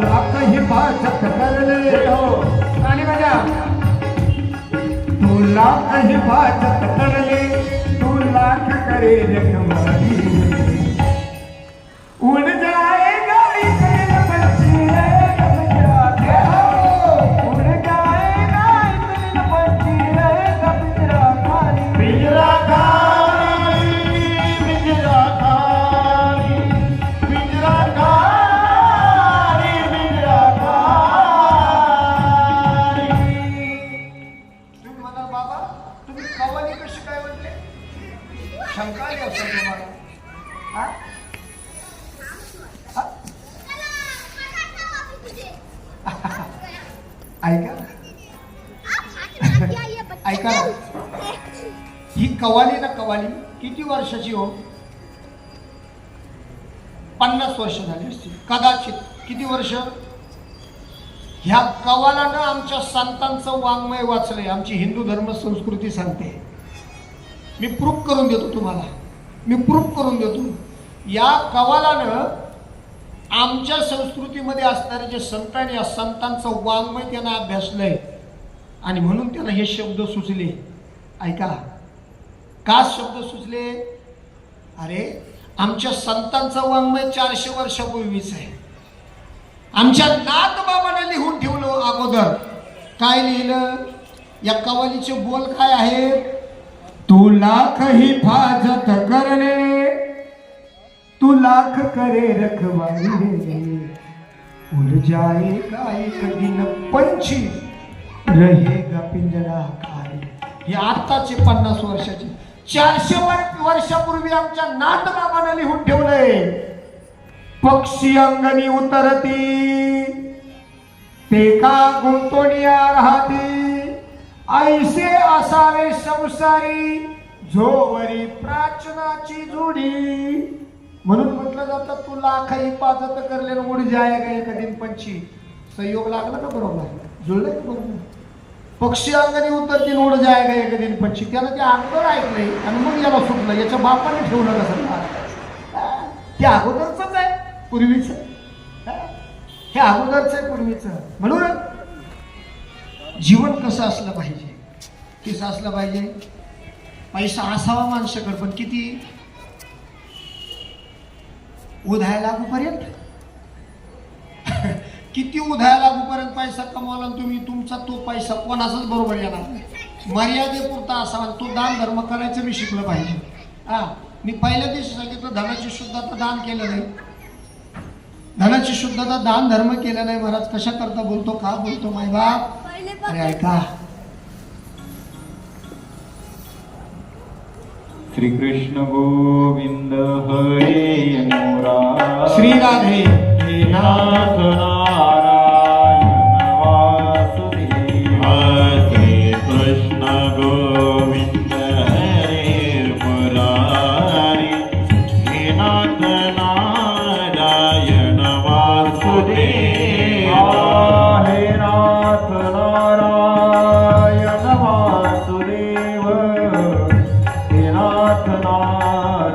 लाख हिफाजत करले. ताली बजा तू लाख हिफाजत करले. तू लाख करे रखवाली शंका आली असेल तुम्हाला? हा? ऐका. ऐका ही कवाली ना कवाली किती वर्षाची हो? पन्नास वर्ष झाली असतील कदाचित. किती वर्ष? ह्या कवालानं आमच्या संतांचं वाङ्मय वाचलंय. आमची हिंदू धर्म संस्कृती सांगते. मी प्रूफ करून देतो तुम्हाला. मी प्रूफ करून देतो. या कवालानं आमच्या संस्कृतीमध्ये असणारे जे संत आणि या संतांचं वाङ्मय त्यांना अभ्यासलंय. आणि म्हणून त्यांना हे शब्द सुचले. ऐका. का शब्द सुचले? अरे आमच्या संतांचं वाङ्मय चारशे वर्षापूर्वीच आहे. आमच्या नाथबाबांना लिहून ठेवलं अगोदर. काय लिहिलं? या कवालीचे बोल काय आहेत? तू लाख हिफाजत करणे. तू लाख करे रखवाली उड़ जाएगा एक दिन पंछी. रहेगा पिंजरा हे आत्ताचे पन्नास वर्षाचे. चारशे वर्षापूर्वी आमच्या नाथ लिहून ठेवलंय. पक्षी अंगणी उतरती. ते का गुंतोनिया राहती ऐसे असावे संसारी झोवरी प्राचनाची जोडी. म्हणून म्हटलं जातं तू लाखाई पाजत करले न उड जाएगा एक दिन पंछी संयोग लागला का बरोबर? जुळलं का बरोबर? पक्षी अंगणी उतरतील उड जाएगा एक दिन पक्षी त्यानं ते अगोदर ऐकलंय आणि मग याला सुटलं. याच्या बापाने ठेवलं का हा? ते अगोदरच आहे पूर्वीच. हे अगोदरच आहे पूर्वीच. म्हणून जीवन कसं असलं पाहिजे? कसं असलं पाहिजे? पैसा असावा माणसाकडे पण किती? उधाय लागूपर्यंत? किती उधाय लागूपर्यंत पैसा कमावला तुम्ही तुमचा तो पैसा कोणाचाच बरोबर येणार नाही. मर्यादेपुरता असावा तो दान धर्म करायचं मी शिकलं पाहिजे. हा मी पहिल्या दिवशी सांगितलं धनाची शुद्धता दान केलं नाही. धनाची शुद्धता दान धर्म केलं नाही महाराज. कशा करता बोलतो? का बोलतो माय बाप अरे ऐका. श्री कृष्ण गोविंद हरे मुरारी श्री राधे हे नाथ नारायण वासुदेव श्री कृष्ण गोविंद हे